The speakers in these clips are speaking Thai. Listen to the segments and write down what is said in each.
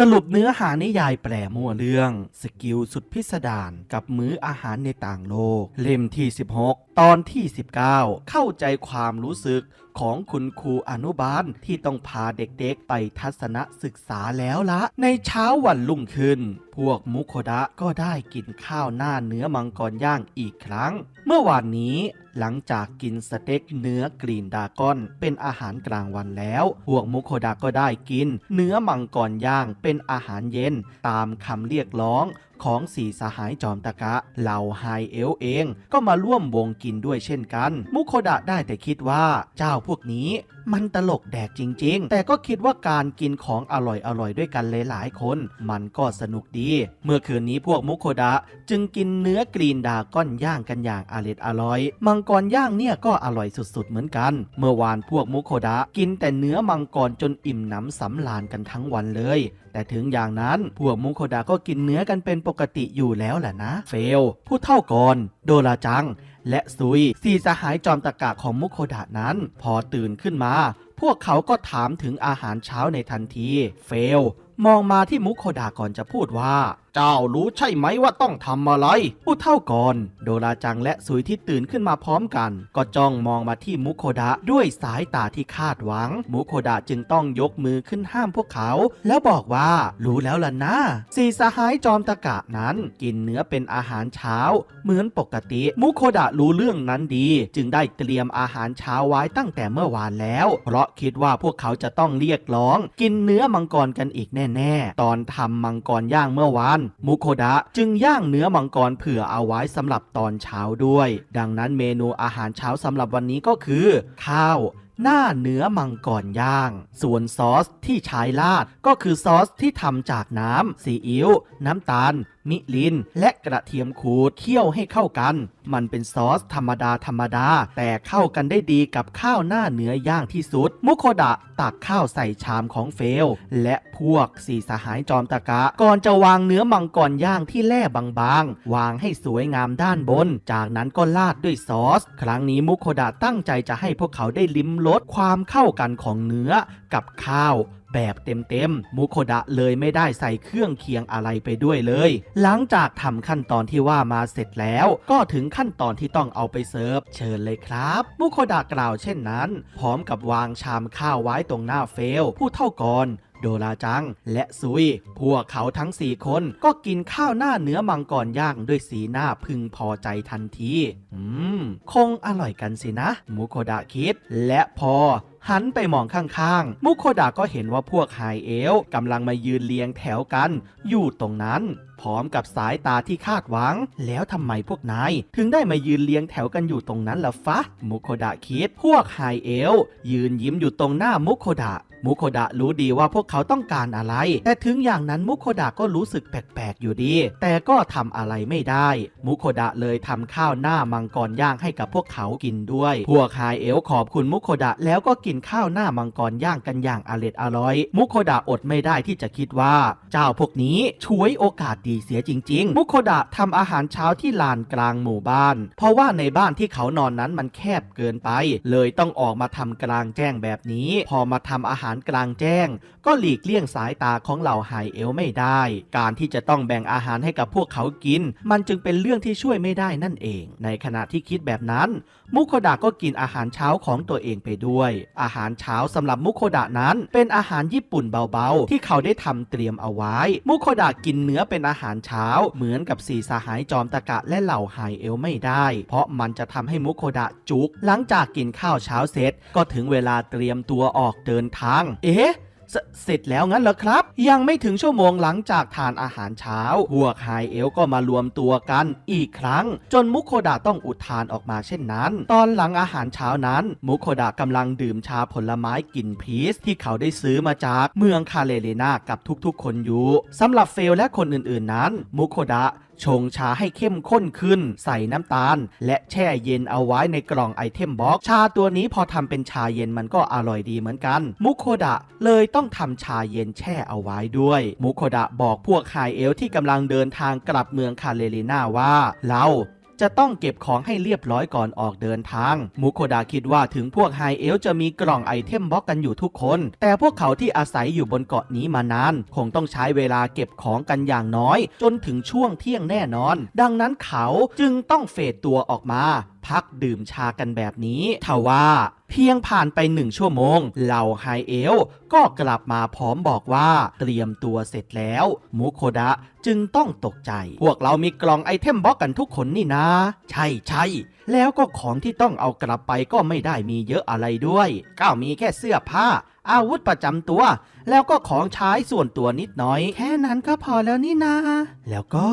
สรุปเนื้อหานิยายแปลมั่วเรื่อง สกิลสุดพิสดารกับมื้ออาหารในต่างโลก เล่มที่ 16 ตอนที่ 19 เข้าใจความรู้สึกของคุณครูอนุบาลที่ต้องพาเด็กๆไปทัศนศึกษาแล้วละ ในเช้าวันรุ่งขึ้น พวกมุโคดะก็ได้กินข้าวหน้าเนื้อมังกรย่างอีกครั้ง เมื่อวานนี้หลังจากกินสเต็กเนื้อกรีนดากอนเป็นอาหารกลางวันแล้ว พวกมุโคดะก็ได้กิน เนื้อมังกรย่างเป็นอาหารเย็นตามคำเรียกร้อง ของสี่สหายจอมตะกะเหล่าไฮเอลเองก็มาร่วมวงกินด้วยเช่นกัน มุโคดะได้แต่คิดว่าเจ้าพวกนี้ มันตลกแดกจริง ๆ แต่ก็คิดว่าการกินของอร่อยๆด้วยกันหลายๆคน มันก็สนุกดี เมื่อคืนนี้พวกมุโคดะ จึงกินเนื้อกรีนดาก้อนย่างกันอย่างอร่อยอร่อย มังกรย่างเนี่ยก็อร่อยสุดๆเหมือนกัน เมื่อวานพวกมุโคดะ กินแต่เนื้อมังกรจนอิ่มหนำสำราญกันทั้งวันเลย แต่ถึงอย่างนั้นพวกมุโคดะก็กินเนื้อกันเป็นปกติอยู่แล้วแหละนะ เฟลผู้เท่ากรโดราจัง และซุยสี่สหายจอมตะกะของมุโคดะนั้น พอตื่นขึ้นมา พวกเขาก็ถามถึงอาหารเช้าในทันที เฟล มองมาที่มุโคดะก่อนจะพูดว่า จ้ารู้ใช่ไหมว่าต้องทำอะไร ผู้เท่าก่อน โดราจังและซุยที่ตื่นขึ้นมาพร้อมกัน ก็จ้องมองมาที่มุโคดะด้วยสายตาที่คาดหวัง มุโคดะจึงต้องยกมือขึ้นห้ามพวกเขา แล้วบอกว่ารู้แล้วล่ะนะสี่สหายจอมตะกะนั้น กินเนื้อเป็นอาหารเช้า เหมือนปกติ มุโคดะรู้เรื่องนั้นดี จึงได้เตรียมอาหารเช้าไว้ตั้งแต่เมื่อวานแล้ว เพราะคิดว่าพวกเขาจะต้องเรียกร้อง กินเนื้อมังกรกันอีกแน่ ๆ ตอนทำมังกรย่างเมื่อวานมุโคดะจึงย่างเนื้อมังกรเผื่อเอาไว้สำหรับตอนเช้าด้วย ดังนั้นเมนูอาหารเช้าสำหรับวันนี้ก็คือ ข้าวหน้าเนื้อมังกรย่าง ส่วนซอสที่ใช้ราดก็คือซอสที่ทำจากน้ำซีอิ๊วน้ำตาล มิลิน และกระเทียมขูดเคี่ยวให้เข้ากัน มันเป็นซอสธรรมดาธรรมดา แต่เข้ากันได้ดีกับข้าวหน้าเนื้อย่างที่สุด มุโคดะตักข้าวใส่ชามของเฟล และพวกสี่สหายจอมตะกะ ก่อนจะวางเนื้อมังกรย่างที่แล่บางๆ วางให้สวยงามด้านบน จากนั้นก็ราดด้วยซอส ครั้งนี้มุโคดะตั้งใจจะให้พวกเขาได้ลิ้มรสความเข้ากันของเนื้อกับข้าว แบบเต็มๆ มุโคดะเลยไม่ได้ใส่เครื่องเคียงอะไรไปด้วยเลย หลังจากทำขั้นตอนที่ว่ามาเสร็จแล้ว ก็ถึงขั้นตอนที่ต้องเอาไปเสิร์ฟเชิญเลยครับ มุโคดะกล่าวเช่นนั้น พร้อมกับวางชามข้าวไว้ตรงหน้าเฟล ผู้เท่ากรโดราจัง และซุย พวกเขาทั้งสี่คนก็กินข้าวหน้าเนื้อมังกรย่างด้วยสีหน้าพึงพอใจทันที อืม คงอร่อยกันสินะ มุโคดะคิด และพอ หันไปมองข้างๆ มุโคดะก็เห็นว่าพวกไฮเอลกำลังมายืนเรียงแถวกัน อยู่ตรงนั้น พร้อมกับสายตาที่คาดหวัง แล้วทำไมพวกนาย ถึงได้มายืนเรียงแถวกันอยู่ตรงนั้นล่ะฟะ มุโคดะคิด พวกไฮเอลยืนยิ้มอยู่ตรงหน้ามุโคดะมุโคดะรู้ดีว่าพวกเขาต้องการอะไร แต่ถึงอย่างนั้นมุโคดะก็รู้สึกแปลกๆอยู่ดี แต่ก็ทำอะไรไม่ได้ มุโคดะเลยทำข้าวหน้ามังกรย่างให้กับพวกเขากินด้วย พวกไฮเอลขอบคุณมุโคดะแล้วก็กินข้าวหน้ามังกรย่างกันอย่างอร็ดอร่อย มุโคดะอดไม่ได้ที่จะคิดว่า เจ้าพวกนี้ช่วยโอกาสดีเสียจริง ๆ มุโคดะทำอาหารเช้าที่ลานกลางหมู่บ้าน เพราะว่าในบ้านที่เขานอนนั้นมันแคบเกินไป เลยต้องออกมาทำกลางแจ้งแบบนี้ พอมาทำอาหารกลางแจ้ง ก็หลีกเลี่ยงสายตาของเหล่าไฮเอลไม่ได้ การที่จะต้องแบ่งอาหารให้กับพวกเขากิน มันจึงเป็นเรื่องที่ช่วยไม่ได้นั่นเอง ในขณะที่คิดแบบนั้น มุโคดะก็กินอาหารเช้าของตัวเองไปด้วย อาาหารเช้าสำหรับมุโคดะนั้น เป็นอาหารญี่ปุ่นเบาๆ ที่เขาได้ทำเตรียมเอาไว้ มุโคดะกินเนื้อเป็นอาหารเช้า เหมือนกับสี่สหายจอมตะกะและเหล่าไฮเอลไม่ได้ เพราะมันจะทำให้มุโคดะจุก หลังจากกินข้าวเช้าเสร็จ ก็ถึงเวลาเตรียมตัวออกเดินทาง เอ๊ะ สเสร็จแล้วงั้นเหรอครับ ยังไม่ถึงชั่วโมงหลังจากทานอาหารเช้า พวกไฮเอลก็มารวมตัวกันอีกครั้ง จนมุโคดะต้องอุทานออกมาเช่นนั้น ตอนหลังอาหารเช้านั้น มุโคดะกำลังดื่มชาผลไม้กลิ่นพีชที่เขาได้ซื้อมาจากเมืองคาเลเลนากับทุกๆ คนอยู่สำหรับเฟลและคนอื่นๆนั้น มุโคดะ ชงชาให้เข้มข้นขึ้น ใส่น้ำตาล และแช่เย็นเอาไว้ในกล่องไอเทมบ็อกชาตัวนี้พอทำเป็นชาเย็นมันก็อร่อยดีเหมือนกัน มุโคดะเลยต้องทำชาเย็นแช่เอาไว้ด้วย มุโคดะบอกพวกไฮเอลที่กำลังเดินทางกลับเมืองคาเลเลนาว่า เรา จะต้องเก็บของให้เรียบร้อยก่อนออกเดินทาง มุโคดาคิดว่าถึงพวกไฮเอลจะมีกล่องไอเทมบล็อกกันอยู่ทุกคน แต่พวกเขาที่อาศัยอยู่บนเกาะนี้มานาน คงต้องใช้เวลาเก็บของกันอย่างน้อย จนถึงช่วงเที่ยงแน่นอน ดังนั้นเขาจึงต้องเฟดตัวออกมา พักดื่มชากันแบบนี้ทว่าเพียงผ่านไปหนึ่งชั่วโมง เหล่าไฮเอลก็กลับมาพร้อมบอกว่าเตรียมตัวเสร็จแล้ว มุโคดะจึงต้องตกใจ พวกเรามีกล่องไอเทมบ็อกกันทุกคนนี่นะ ใช่ใช่แล้วก็ของที่ต้องเอากลับไปก็ไม่ได้มีเยอะอะไรด้วยก็มีแค่เสื้อผ้า อาวุธประจำตัว แล้วก็ของใช้ส่วนตัวนิดน่อย แค่นั้นก็พอแล้วนี่นาแล้วก็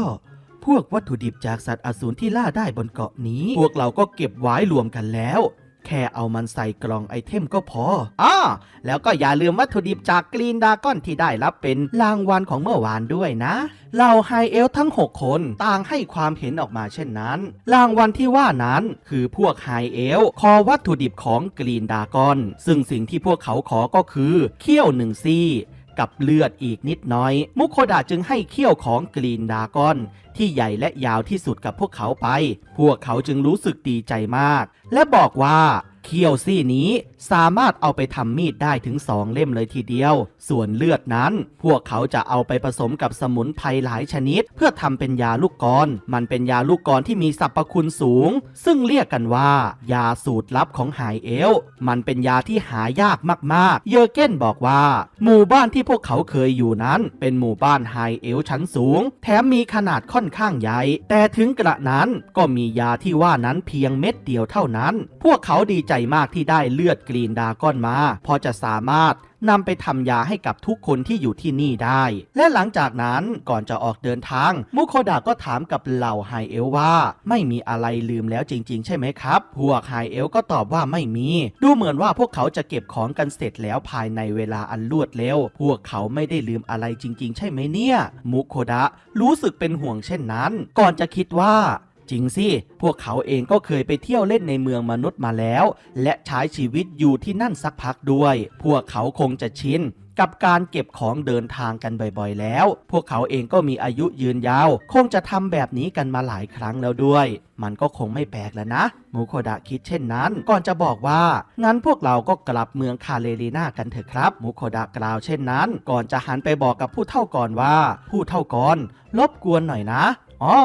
พวกวัตถุดิบจากสัตว์อสูรที่ล่าได้บนเกาะนี้ พวกเราก็เก็บไว้รวมกันแล้ว แค่เอามันใส่กล่องไอเทมก็พออ้อแล้วก็อย่าลืมวัตถุดิบจากกรีนดากอนที่ได้รับเป็นรางวัลของเมื่อวานด้วยนะเหล่าไฮเอลทั้ง 6 คนต่างให้ความเห็นออกมาเช่นนั้น รางวัลที่ว่านั้นคือพวกไฮเอลขอวัตถุดิบของกรีนดากอน ซึ่งสิ่งที่พวกเขาขอก็คือเขี้ยวหนึ่งซี่ กับเลือดอีกนิดน้อย มุโคดะจึงให้เขี้ยวของกรีนดากอน ที่ใหญ่และยาวที่สุดกับพวกเขาไป พวกเขาจึงรู้สึกดีใจมาก และบอกว่า เขี้ยวซี่นี้สามารถเอาไปทำมีดได้ถึงสองเล่มเลยทีเดียว ส่วนเลือดนั้น พวกเขาจะเอาไปผสมกับสมุนไพรหลายชนิด เพื่อทำเป็นยาลูกกร มันเป็นยาลูกกรที่มีสรรพคุณสูง ซึ่งเรียกกันว่า ยาสูตรลับของหายเอล มันเป็นยาที่หายากมากๆ เยอเก้นบอกว่า หมู่บ้านที่พวกเขาเคยอยู่นั้น เป็นหมู่บ้านไฮเอลชั้นสูง แถมมีขนาดค่อนข้างใหญ่ แต่ถึงกระนั้นก็มียาที่ว่านั้นเพียงเม็ดเดียวเท่านั้น พวกเขาดีใจมากที่ได้เลือดกรีนดากอนมาพอจะสามารถนำไปทำยาให้กับทุกคนที่อยู่ที่นี่ได้ และหลังจากนั้นก่อนจะออกเดินทาง มุโคดะก็ถามกับเหล่าไฮเอลว่า ไม่มีอะไรลืมแล้วจริง ๆ ใช่ไหมครับ พวกไฮเอลก็ตอบว่าไม่มี ดูเหมือนว่าพวกเขาจะเก็บของกันเสร็จแล้วภายในเวลาอันรวดเร็ว พวกเขาไม่ได้ลืมอะไรจริง ๆ ใช่ไหมเนี่ย มุโคดะรู้สึกเป็นห่วงเช่นนั้น ก่อนจะคิดว่า จริงสิ พวกเขาเองก็เคยไปเที่ยวเล่นในเมืองมนุษย์มาแล้ว และใช้ชีวิตอยู่ที่นั่นสักพักด้วย พวกเขาคงจะชินกับการเก็บของเดินทางกันบ่อยๆ แล้ว พวกเขาเองก็มีอายุยืนยาว คงจะทำแบบนี้กันมาหลายครั้งแล้วด้วย มันก็คงไม่แปลกแล้วนะมูโคดะคิดเช่นนั้น ก่อนจะบอกว่า งั้นพวกเราก็กลับเมืองคาเลรีนากันเถอะครับมูโคดะกล่าวเช่นนั้น ก่อนจะหันไปบอกกับผู้เท่าก่อนว่า ผู้เท่าก่อนรบกวนหน่อยนะอ๋อ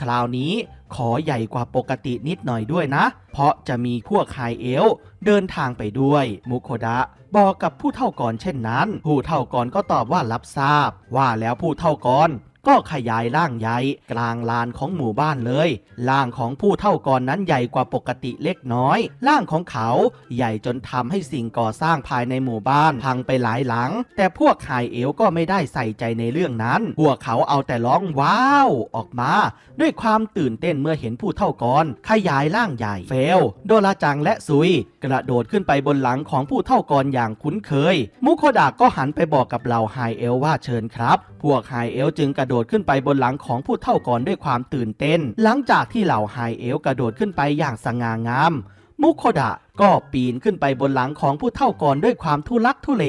คราวนี้ ขอใหญ่กว่าปกตินิดหน่อยด้วยนะ เพราะจะมีพวกไฮเอลเดินทางไปด้วย มุโคดะ บอกกับผู้เท่าก่อนเช่นนั้น ผู้เท่าก่อนก็ตอบว่ารับทราบ ว่าแล้วผู้เท่าก่อน ก็ขยายร่างใหญ่กลางลานของหมู่บ้านเลยร่างของผู้เท่าก่อนนั้นใหญ่กว่าปกติเล็กน้อยร่างของเขาใหญ่จนทำให้สิ่งก่อสร้างภายในหมู่บ้านพังไปหลายหลัง แต่พวกไฮเอลก็ไม่ได้ใส่ใจในเรื่องนั้น พวกเขาเอาแต่ร้องว้าวออกมา ด้วยความตื่นเต้นเมื่อเห็นผู้เท่ากรขยายร่างใหญ่เฟลโดราจังและซุย กระโดดขึ้นไปบนหลังของผู้เท่ากรอนอย่างคุ้นเคย มุโคดะก็หันไปบอกกับเหล่าไฮเอลว่าเชิญครับ พวกไฮเอลจึงกระโดดขึ้นไปบนหลังของผู้เท่าก่อนด้วยความตื่นเต้น หลังจากที่เหล่าไฮเอลกระโดดขึ้นไปอย่างสง่างาม มุโคดะ ก็ปีนขึ้นไปบนหลังของผู้เท่ากรด้วยความทุลักทุเล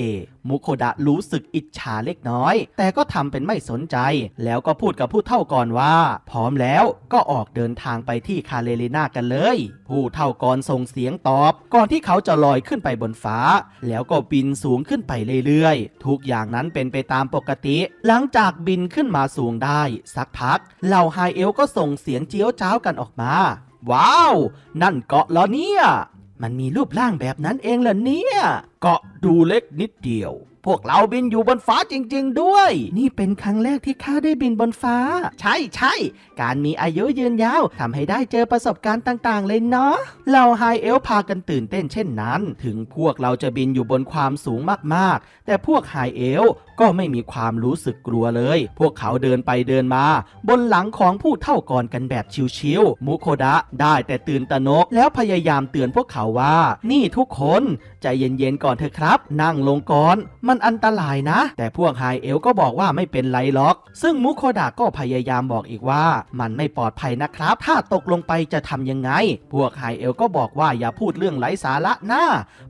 มุโคดะรู้สึกอิจฉาเล็กน้อย แต่ก็ทำเป็นไม่สนใจ แล้วก็พูดกับผู้เท่ากรว่า พร้อมแล้วก็ออกเดินทางไปที่คาเลเลนากันเลย ผู้เท่ากรส่งเสียงตอบ ก่อนที่เขาจะลอยขึ้นไปบนฟ้า แล้วก็บินสูงขึ้นไปเรื่อยๆ ทุกอย่างนั้นเป็นไปตามปกติ หลังจากบินขึ้นมาสูงได้ สักพักเหล่าไฮเอลก็ส่งเสียงเจียวจ้าวกันออกมา ว้าว นั่นเกาะเหรอเนี่ย มันมีรูปร่างแบบนั้นเองเหรอเนี่ย เกาะดูเล็กนิดเดียว พวกเราบินอยู่บนฟ้าจริง ๆ ด้วย นี่เป็นครั้งแรกที่ข้าได้บินบนฟ้า ใช่ใช่การมีอายุยืนยาวทำให้ได้เจอประสบการณ์ต่าง ๆ เลยเนาะเราไฮเอลพากันตื่นเต้นเช่นนั้น ถึงพวกเราจะบินอยู่บนความสูงมากๆ แต่พวกไฮเอลก็ไม่มีความรู้สึกกลัวเลย พวกเขาเดินไปเดินมา บนหลังของผู้เท่าก่อนกันแบบชิวๆ มุโคดะได้แต่ตื่นตระหนก แล้วพยายามเตือนพวกเขาว่า นี่ทุกคน ใจเย็นๆก่อนเถอะครับ นั่งลงก่อน มันอันตรายนะ แต่พวกไฮเอลก็บอกว่าไม่เป็นไรหรอก ซึ่งมุโคดะก็พยายามบอกอีกว่า มันไม่ปลอดภัยนะครับ ถ้าตกลงไปจะทำยังไง พวกไฮเอลก็บอกว่าอย่าพูดเรื่องไร้สาระนะ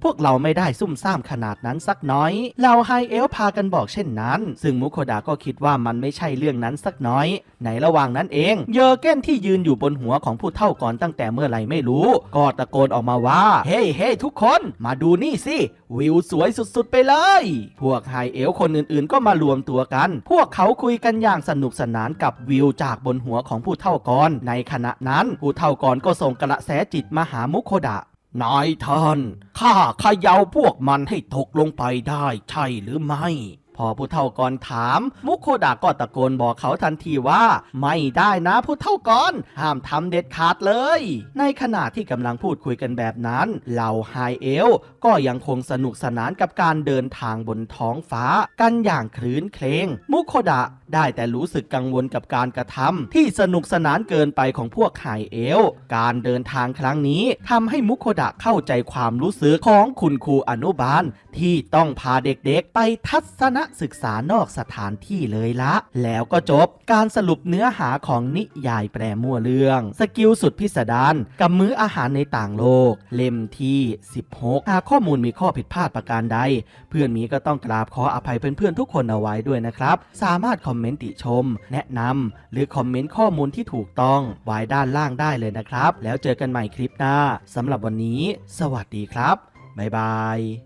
พวกเราไม่ได้ซุ่มซ่ามขนาดนั้นสักน้อยเหล่าไฮเอลพากันบอกเช่นนั้น ซึ่งมุโคดะก็คิดว่ามันไม่ใช่เรื่องนั้นสักน้อย ในระหว่างนั้นเอง เยอเก้นที่ยืนอยู่บนหัวของผู้เท่าก่อนตั้งแต่เมื่อไหร่ไม่รู้ก็ตะโกนออกมาว่า เฮ้เฮ้ทุกคน มาดูนี่สิ วิวสวยสุดๆไปเลยพวกไฮเอลคนอื่นๆ ก็มารวมตัวกัน พวกเขาคุยกันอย่างสนุกสนานกับวิวจากบนหัวของผู้เท่าก่อนในขณะนั้นผู้เท่าก่อนก็ส่งกระแสจิตมาหามุโคดะนายท่านข้าขย่าพวกมันให้ตกลงไปได้ใช่หรือไม่ พอผู้เฒ่าก่อนถาม มุโคดะก็ตะโกนบอกเขาทันทีว่า ไม่ได้นะผู้เฒ่าก่อน ห้ามทำเด็ดขาดเลย ในขณะที่กำลังพูดคุยกันแบบนั้นเหล่าไฮเอลก็ยังคงสนุกสนานกับการเดินทางบนท้องฟ้ากันอย่างคลื้นเครงมุโคดะได้แต่รู้สึกกังวลกับการกระทำที่สนุกสนานเกินไปของพวกไฮเอลการเดินทางครั้งนี้ทำให้มุโคดะเข้าใจความรู้สึกของคุณครูอนุบาล ที่ต้องพาเด็กๆ ไปทัศนศึกษานอกสถานที่เลยละ แล้วก็จบการสรุปเนื้อหาของนิยายแปลมั่วเรื่อง สกิลสุดพิสดารกับมื้ออาหารในต่างโลก เล่มที่ 16 หากข้อมูลมีข้อผิดพลาดประการใด เพื่อนมีก็ต้องกราบขออภัยเพื่อนๆทุกคนเอาไว้ด้วยนะครับ สามารถคอมเมนต์ติชม แนะนำหรือคอมเมนต์ข้อมูลที่ถูกต้องไว้ด้านล่างได้เลยนะครับ แล้วเจอกันใหม่คลิปหน้าสำหรับวันนี้ สวัสดีครับบ๊ายบาย